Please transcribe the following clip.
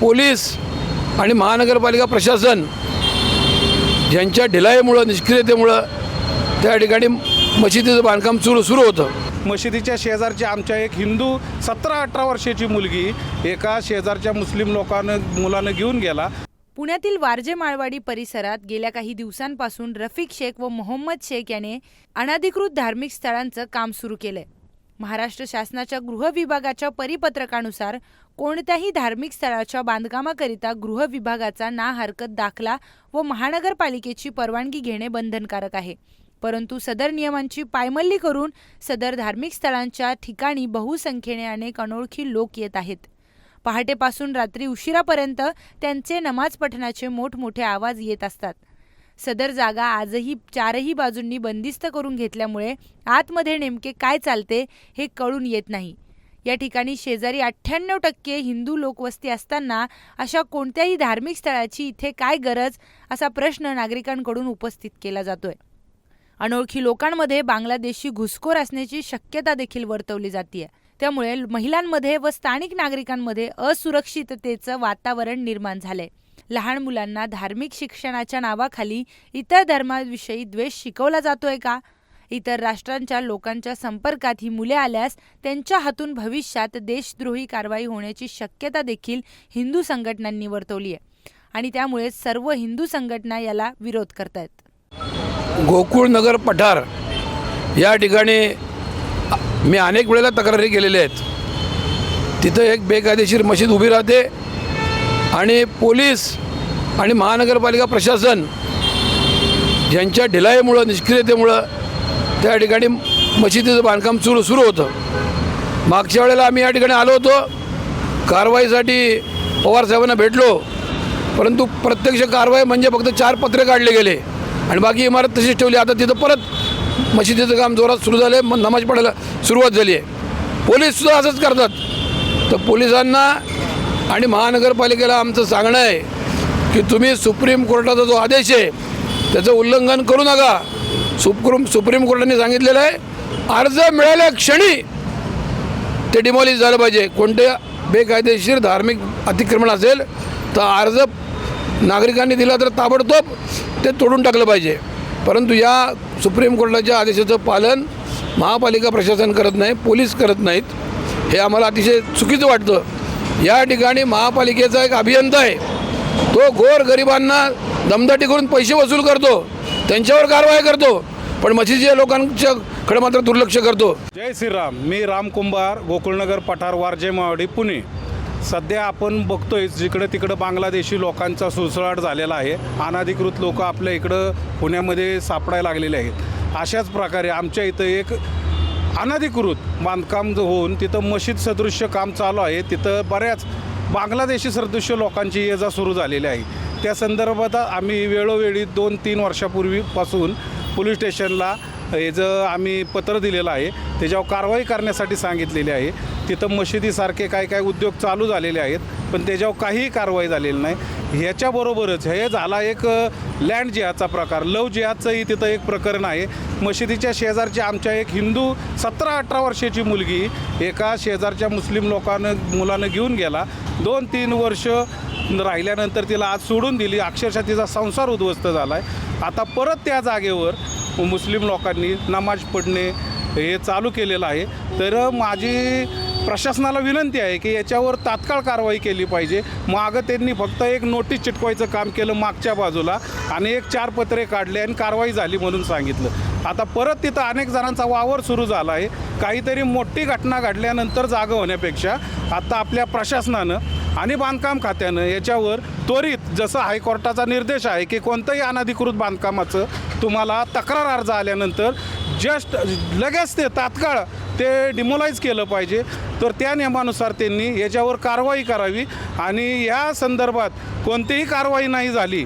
Police आणि महानगरपालिका प्रशासन यांच्या ढिलाईमुळं निष्क्रियतेमुळं त्या ठिकाणी मशिदीचं बांधकाम सुरू सुरू होतं. मशिदीच्या शेजारची आमच्या एक हिंदू सतरा अठरा वर्षाची मुलगी एका शेजारच्या मुस्लिम लोकांनं मुलानं घेऊन गेला. पुण्यातील वारजे माळवाडी परिसरात गेल्या काही दिवसांपासून रफिक शेख व मोहम्मद शेख याने अनधिकृत धार्मिक स्थळांचं काम सुरू केलंय. महाराष्ट्र शासनाच्या गृह विभागाच्या परिपत्रकानुसार कोणत्याही धार्मिक स्थळाच्या बांधकामाकरिता गृह विभागाचा ना हरकत दाखला व महानगरपालिकेची परवानगी घेणे बंधनकारक आहे. परंतु सदर नियमांची पायमल्ली करून सदर धार्मिक स्थळांच्या ठिकाणी बहुसंख्येने अनेक अनोळखी लोक येत आहेत. पहाटेपासून रात्री उशिरापर्यंत त्यांचे नमाज पठणाचे मोठमोठे आवाज येत असतात. सदर जागा आजही चारही बाजूंनी बंदिस्त करून घेतल्यामुळे आतमध्ये नेमके काय चालते हे कळून येत नाही. या ठिकाणी शेजारी अठ्ठ्याण्णव टक्के हिंदू लोकवस्ती असताना अशा कोणत्याही धार्मिक स्थळाची इथे काय गरज असा प्रश्न नागरिकांकडून उपस्थित केला जातोय. अनोळखी लोकांमध्ये बांगलादेशी घुसखोर असण्याची शक्यता देखील वर्तवली जाते त्यामुळे महिलांमध्ये व स्थानिक नागरिकांमध्ये असुरक्षिततेचं वातावरण निर्माण झालंय. लहान मुलांना धार्मिक शिक्षणाच्या नावाखाली इतर धर्माविषयी द्वेष शिकवला जातोय का? इतर राष्ट्रांच्या लोकांच्या संपर्कात ही मुले आल्यास त्यांच्या हातून भविष्यात देशद्रोही कारवाई होण्याची शक्यता देखील हिंदू संघटनांनी वर्तवली आहे. आणि त्यामुळे सर्व हिंदू संघटना याला विरोध करतायत. गोकुळ नगर पठार या ठिकाणी मी अनेक वेळेला तक्रारी केलेल्या आहेत. तिथं एक बेकायदेशीर मशीद उभी राहते. आणि पोलीस आणि महानगरपालिका प्रशासन ज्यांच्या ढिलाईमुळं निष्क्रियतेमुळं त्या ठिकाणी मशिदीचं बांधकाम सुरू सुरू होतं. मागच्या वेळेला आम्ही या ठिकाणी आलो होतो. कारवाईसाठी पवारसाहेबांना भेटलो. परंतु प्रत्यक्ष कारवाई म्हणजे फक्त चार पत्रे काढले गेले. आणि बाकी इमारत तशीच ठेवली. आता तिथं परत मशिदीचं काम जोरात सुरू झालं आहे मग नमाज पडायला सुरुवात झाली आहे पोलीससुद्धा असंच करतात. तर पोलिसांना आणि महानगरपालिकेला आमचं सांगणं आहे की तुम्ही सुप्रीम कोर्टाचा जो आदेश आहे त्याचं उल्लंघन करू नका. सुप्रीम सुप्रीम कोर्टाने सांगितलेलं आहे अर्ज मिळाल्या क्षणी ते डिमॉलिश झालं पाहिजे. कोणते बेकायदेशीर धार्मिक अतिक्रमण असेल तर अर्ज नागरिकांनी दिला तर ताबडतोब ते तोडून टाकलं पाहिजे. परंतु या सुप्रीम कोर्टाच्या आदेशाचं पालन महापालिका प्रशासन करत नाही पोलीस करत नाहीत. हे आम्हाला अतिशय चुकीचं वाटतं. या ठिकाणी महापालिकेचा एक अभियंता आहे. तो गोर गरिबांना दमदाटी करून पैसे वसूल करतो. त्यांच्यावर कारवाई करतो. पण मशिदीच्या लोकांच्याकडे मात्र दुर्लक्ष करतो. जय श्रीराम. मी राम कुंभार गोकुळनगर पठार वारजे मावडी पुणे. सध्या आपण बघतोय जिकडं तिकडं बांगलादेशी लोकांचा सुळसुळाट झालेला आहे. अनाधिकृत लोक आपल्या इकडं पुण्यामध्ये सापडायला लागलेले आहेत. अशाच प्रकारे आमच्या इथं एक अनधिकृत बांधकाम होऊन तिथं मशीद सदृश्य काम चालू आहे. तिथं बऱ्याच बांगलादेशी सदृश्य लोकांची ये जा सुरू झालेली आहे. त्या संदर्भात आम्ही वेळोवेळी दोन तीन वर्षापूर्वीपासून पोलीस स्टेशनला हे जे आम्ही पत्र दिलेलं आहे त्याच्यावर कारवाई करण्यासाठी सांगितलेली आहे. तिथं मशिदीसारखे काय काय उद्योग चालू झालेले आहेत पण त्याच्यावर काहीही कारवाई झालेली नाही. ह्याच्याबरोबरच हे झाला एक लँड जिहाचा प्रकार. लव जिहादचंही तिथं एक प्रकरण आहे. मशिदीच्या शेजारची आमच्या एक हिंदू सतरा अठरा वर्षाची मुलगी एका शेजारच्या मुस्लिम लोकानं मुलानं घेऊन गेला. दोन तीन वर्ष राहिल्यानंतर तिला आज सोडून दिली. अक्षरशः तिचा संसार उद्ध्वस्त झाला आहे आता परत त्या जागेवर मुस्लिम लोकांनी नमाज पडणे हे चालू केलेलं आहे. तर माझी प्रशासनाला विनंती आहे की याच्यावर तात्काळ कारवाई केली पाहिजे. मागं त्यांनी फक्त एक नोटीस चिटकवायचं काम केलं मागच्या बाजूला आणि एक चार पत्रे काढले आणि कारवाई झाली म्हणून सांगितलं. आता परत तिथं अनेक जणांचा वावर सुरू झाला आहे. काहीतरी मोठी घटना घडल्यानंतर जागं होण्यापेक्षा आता आपल्या प्रशासनानं आणि बांधकाम खात्यानं याच्यावर त्वरित जसं हायकोर्टाचा निर्देश आहे की कोणतंही अनधिकृत बांधकामाचं तुम्हाला तक्रार अर्ज आल्यानंतर जस्ट लगेच ते तात्काळ ते डिमोलाईज केलं पाहिजे. तर त्या नियमानुसार त्यांनी याच्यावर कारवाई करावी. आणि या संदर्भात कोणतीही कारवाई नाही झाली.